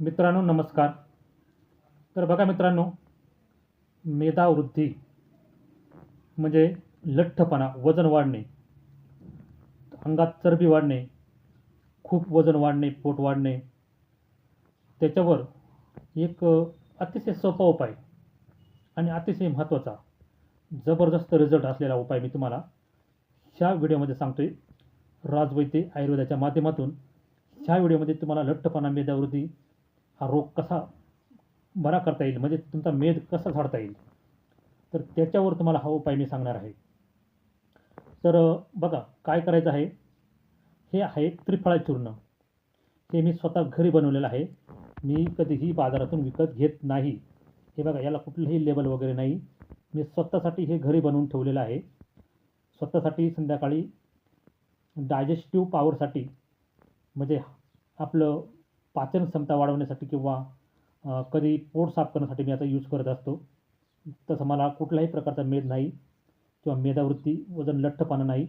मित्रांनो नमस्कार. तर बघा मित्रांनो मेधावृद्धी म्हणजे लठ्ठपणा वजन वाढणे अंगात चरबी वाढणे खूप वजन वाढणे पोट वाढणे त्याच्यावर एक अतिशय सोपा उपाय आणि अतिशय महत्त्वाचा जबरदस्त रिझल्ट असलेला उपाय मी तुम्हाला ह्या व्हिडिओमध्ये सांगतोय. राजवैद्य आयुर्वेदाच्या माध्यमातून ह्या व्हिडिओमध्ये तुम्हाला लठ्ठपणा मेधावृद्धी हा रोग कसा बरा करता येईल? म्हणजे तुमचा मेद कसा झाडता येईल? तर त्याच्यावर तुम्हाला हा उपाय मी सांगणार आहे. तर बघा काय करायचं आहे? हे आहे त्रिफळा चूर्ण. हे मी स्वतः घरी बनवलेलं आहे. मी कधीही बाजारातून विकत घेत नाही. हे बघा याला कुठलंही लेबल वगैरे नाही. मी स्वतःसाठी हे घरी बनवून ठेवलेलं आहे. स्वतःसाठी संध्याकाळी डायजेस्टिव्ह पॉवरसाठी म्हणजे आपलं पाचन क्षमता वाढवण्यासाठी किंवा कधी पोट साफ करण्यासाठी मी आता यूज करत असतो. तसं मला कुठल्याही प्रकारचा मेद नाही किंवा मेधावृत्ती वजन लठ्ठपणा नाही.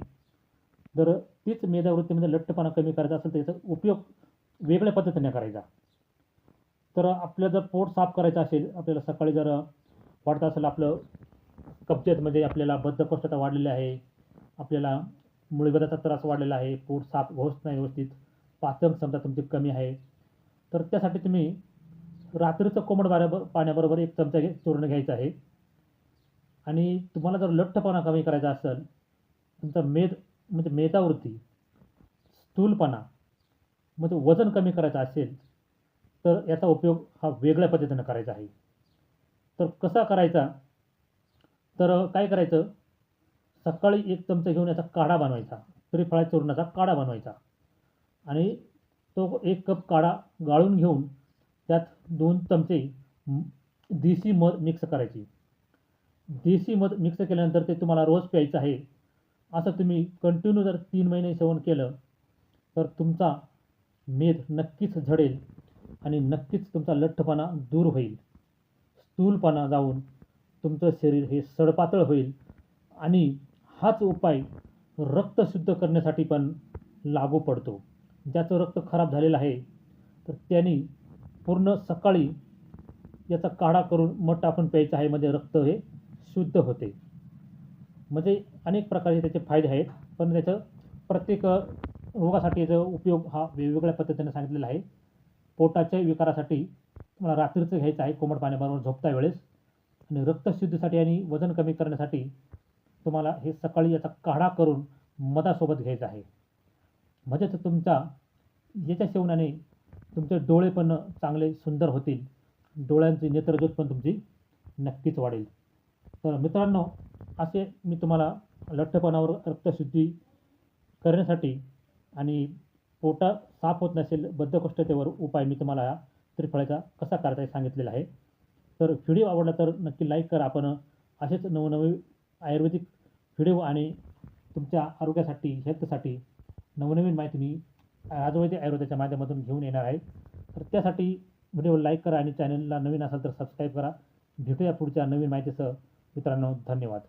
जर तीच मेधावृत्तीमध्ये लठ्ठपणा कमी करायचा असेल तर याचा उपयोग वेगळ्या पद्धतीने करायचा. तर आपलं जर पोट साफ करायचं असेल आपल्याला सकाळी जर वाटत असेल आपलं कब्जेतमध्ये म्हणजे आपल्याला बद्धकोष्ठता वाढलेली आहे आपल्याला मुळव्याधाचा त्रास वाढलेला आहे पोट साफ होत नाही व्यवस्थित पाचन क्षमता तुमची कमी आहे तर त्यासाठी तुम्ही रात्रीचं कोमट पाण्याबर पाण्याबरोबर एक चमचा घे चूर्ण घ्यायचं आहे. आणि तुम्हाला जर लठ्ठपणा कमी करायचा असेल तुमचा मेद म्हणजे मेधावृत्ती स्थूलपणा म्हणजे वजन कमी करायचं असेल तर याचा उपयोग हा वेगळ्या पद्धतीनं करायचा आहे. तर कसा करायचा? तर काय करायचं? सकाळी एक चमचा घेऊन याचा काढा बनवायचा. त्रिफळा चूर्णाचा काढा बनवायचा. आणि तो एक कप काढा गाळून घेऊन त्यात दोन चमचे देशी मध मिक्स करायची. देशी मध मिक्स केल्यानंतर ते तुम्हाला रोज प्यायचं आहे. असं तुम्ही कंटिन्यू जर तीन महिने सेवन केलं तर तुमचा मेद नक्कीच झडेल आणि नक्कीच तुमचा लठ्ठपणा दूर होईल. स्थूलपणा जाऊन तुमचं शरीर हे सडपातळ होईल आणि हाच उपाय रक्त शुद्ध करण्यासाठी पण लागू पडतो. ज्याचं रक्त खराब झालेलं आहे तर त्यांनी पूर्ण सकाळी याचा काढा करून मठ टाकून प्यायचं आहे. म्हणजे रक्त हे शुद्ध होते. म्हणजे अनेक प्रकारचे त्याचे फायदे आहेत पण त्याचं प्रत्येक रोगासाठी याचा उपयोग हा वेगवेगळ्या पद्धतीने सांगितलेला आहे. पोटाच्या विकारासाठी तुम्हाला रात्रीचं घ्यायचं आहे कोमट पाण्याबरोबर झोपता वेळेस. आणि रक्तशुद्धीसाठी आणि वजन कमी करण्यासाठी तुम्हाला हे सकाळी याचा काढा करून मधासोबत घ्यायचा आहे. म्हणजेच तुमचा याच्या सेवनाने तुमचे डोळे पण चांगले सुंदर होतील. डोळ्यांची नेत्रज्योत पण तुमची नक्कीच वाढेल. तर मित्रांनो असे मी तुम्हाला लठ्ठपणावर रक्तशुद्धी करण्यासाठी आणि पोटा साफ होत नसेल बद्धकोष्ठतेवर उपाय मी तुम्हाला या त्रिफळाचा कसा करता हे सांगितलेला आहे. तर व्हिडिओ आवडला तर नक्की लाईक करा. आपण असेच नवनवीन आयुर्वेदिक व्हिडिओ आणि तुमच्या आरोग्यासाठी हेल्थसाठी नवनवीन माहिती मी राजवैद्य आयुर्वेदाच्या माध्यमातून घेऊन येणार आहे. तर त्यासाठी व्हिडिओ लाईक करा आणि चॅनलला नवीन असाल तर सबस्क्राईब करा. भेटूया पुढच्या नवीन माहितीसह. मित्रांनो धन्यवाद.